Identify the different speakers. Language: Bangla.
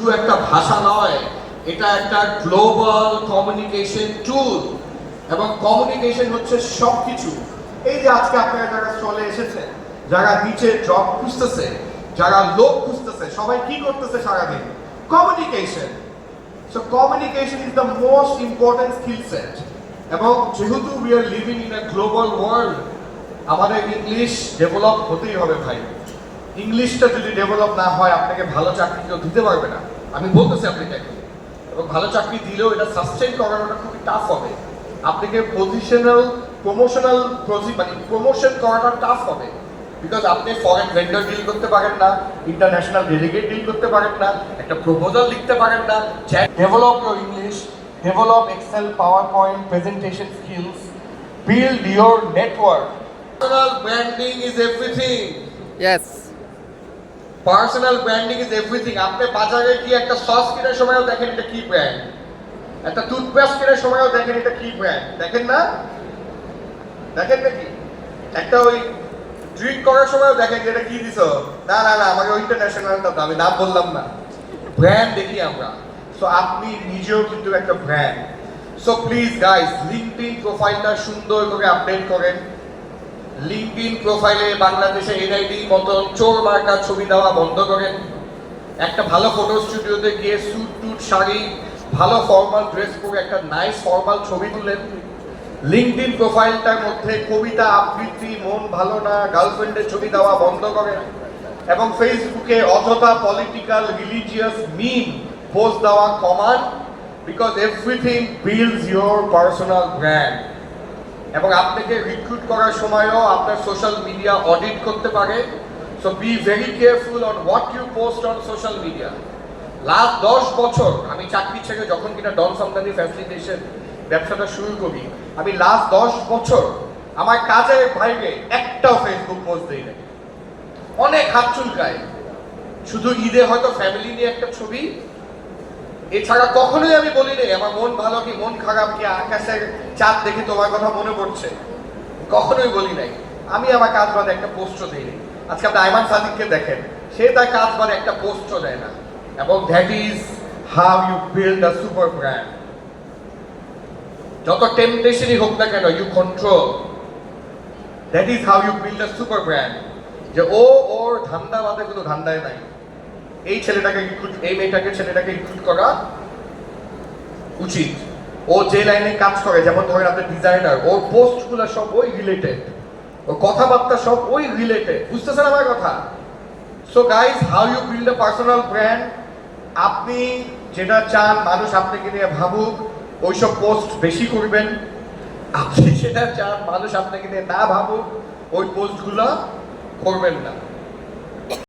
Speaker 1: শুধু একটা ভাষা নয়, এটা একটা গ্লোবাল কমিউনিকেশন টুল এবং কমিউনিকেশন হচ্ছে সবকিছু। এই যে আজকে আপনারা যারা চলে এসেছে যারা নিচে জব খুঁজতেছে, যারা লোক খুঁজতেছে, সবাই কি করতেছে সারাদিন? Communication so communication is the most important skill set এবং যেহেতু we are living in a global world আমাদের ইংলিশ ডেভেলপ হতেই হবে ভাই। ইংলিশটা যদি ডেভেলপ না হয়, আপনাকে ভালো চাকরি কেউ দিতে পারবে না। আমি বলতেছি আপনাকে এবং ভালো চাকরি দিলেও এটা সাস্টেন করানোটা খুবই টাফ হবে। আপনাকে পজিশনাল প্রমোশনাল প্রজি মানে প্রমোশন করাটা টাফ হবে। বিকজ আপনি ফরেন ভেন্ডার ডিল করতে পারেন না ইন্টারন্যাশনাল ডেলিগেট ডিল করতে পারেন না, একটা প্রপোজাল লিখতে পারেন না। Develop your English develop excel power point presentation skills build your network branding is everything
Speaker 2: Yes.
Speaker 1: Personal branding is everything আপনি বাজারে গিয়ে একটা সস কেনার সময়ও দেখেন এটা কি ব্র্যান্ড একটা টুথপেস্ট কেনার সময়ও দেখেন এটা কি ব্র্যান্ড দেখেন না? দেখেন নাকি? একটা ওই ড্রিঙ্ক করার সময়ও দেখেন এটা কি দিছো? না না না, আমাকে ওই ইন্টারন্যাশনালটা আমি নাম বললাম না। ব্র্যান্ড দেখি আমরা। সো আপনি নিজেও কিন্তু একটা brand so please guys LinkedIn প্রোফাইলটা সুন্দর করে আপডেট করেন। লিঙ্কডিন প্রোফাইলে বাংলাদেশে এনআইডি মতন চোর মার্কা ছবি দেওয়া বন্ধ করেন। একটা ভালো ফটো স্টুডিওতে গিয়ে স্যুট টুট, শাড়ি, ভালো ফর্মাল ড্রেস পরে একটা নাইস ফর্মাল ছবি তুলেন লিঙ্কডিন প্রোফাইলটার মধ্যে কবিতা, আবৃত্তি, মন ভালো না, গার্লফ্রেন্ডের ছবি দেওয়া বন্ধ করেন। এবং ফেসবুকে অযথা পলিটিক্যাল রিলিজিয়াস মিম পোস্ট দেওয়া কমান because everything builds your personal brand এবং আপনাকে রিক্রুট করার সময়ও আপনার সোশ্যাল মিডিয়া অডিট করতে পারে। So be very careful on what you post on social media last দশ বছর, আমি চাকরি ছেড়ে যখন কিনা ডন সামদানি ফ্যাসিলিটেশন ব্যবসাটা শুরু করি, আমি লাস্ট দশ বছর আমার কাজের বাইরে একটাও ফেসবুক পোস্ট দিই নাই। অনেক হাত চুলকায়। শুধু ঈদে হয়তো ফ্যামিলি নিয়ে একটা ছবি এছাড়া কখনোই আমি বলি নাই আমার মন ভালো কি, মন খারাপ কি, আকাশের চাঁদ দেখে তোমার কথা মনে পড়ছে? কখনোই বলি নাই। আমি আমার কাজ বাদে একটা পোস্টও দিই নাই আজকে আপনি আইমান সাদিককে দেখেন, সে তার কাজ বাদে একটা পোস্টও দেয় না। এবং that is how you build a super brand যত টেম্পটেশনই হোক না কেন you control that is how you build a super brand যে ও, ওর ধান্দা বাদে কোনো ধান্দায় নাই। এই ছেলেটাকে রিক্রুট এই মেয়েটাকে, ছেলেটাকে রিক্রুট করা উচিত। ও যে লাইনে কাজ করে, যেমন ধরেন আপনার ডিজাইনার ওর পোস্টগুলো সব ওই রিলেটেড ওর কথাবার্তা সব ওই রিলেটেড বুঝতেছেন আমার কথা? So guys how you build a personal brand আপনি যেটা চান, মানুষ আপনাকে নিয়ে ভাবুক, ওইসব পোস্ট বেশি করবেন। আপনি যেটা চান, মানুষ আপনাকে নিয়ে না ভাবুক, ওই পোস্টগুলো করবেন না।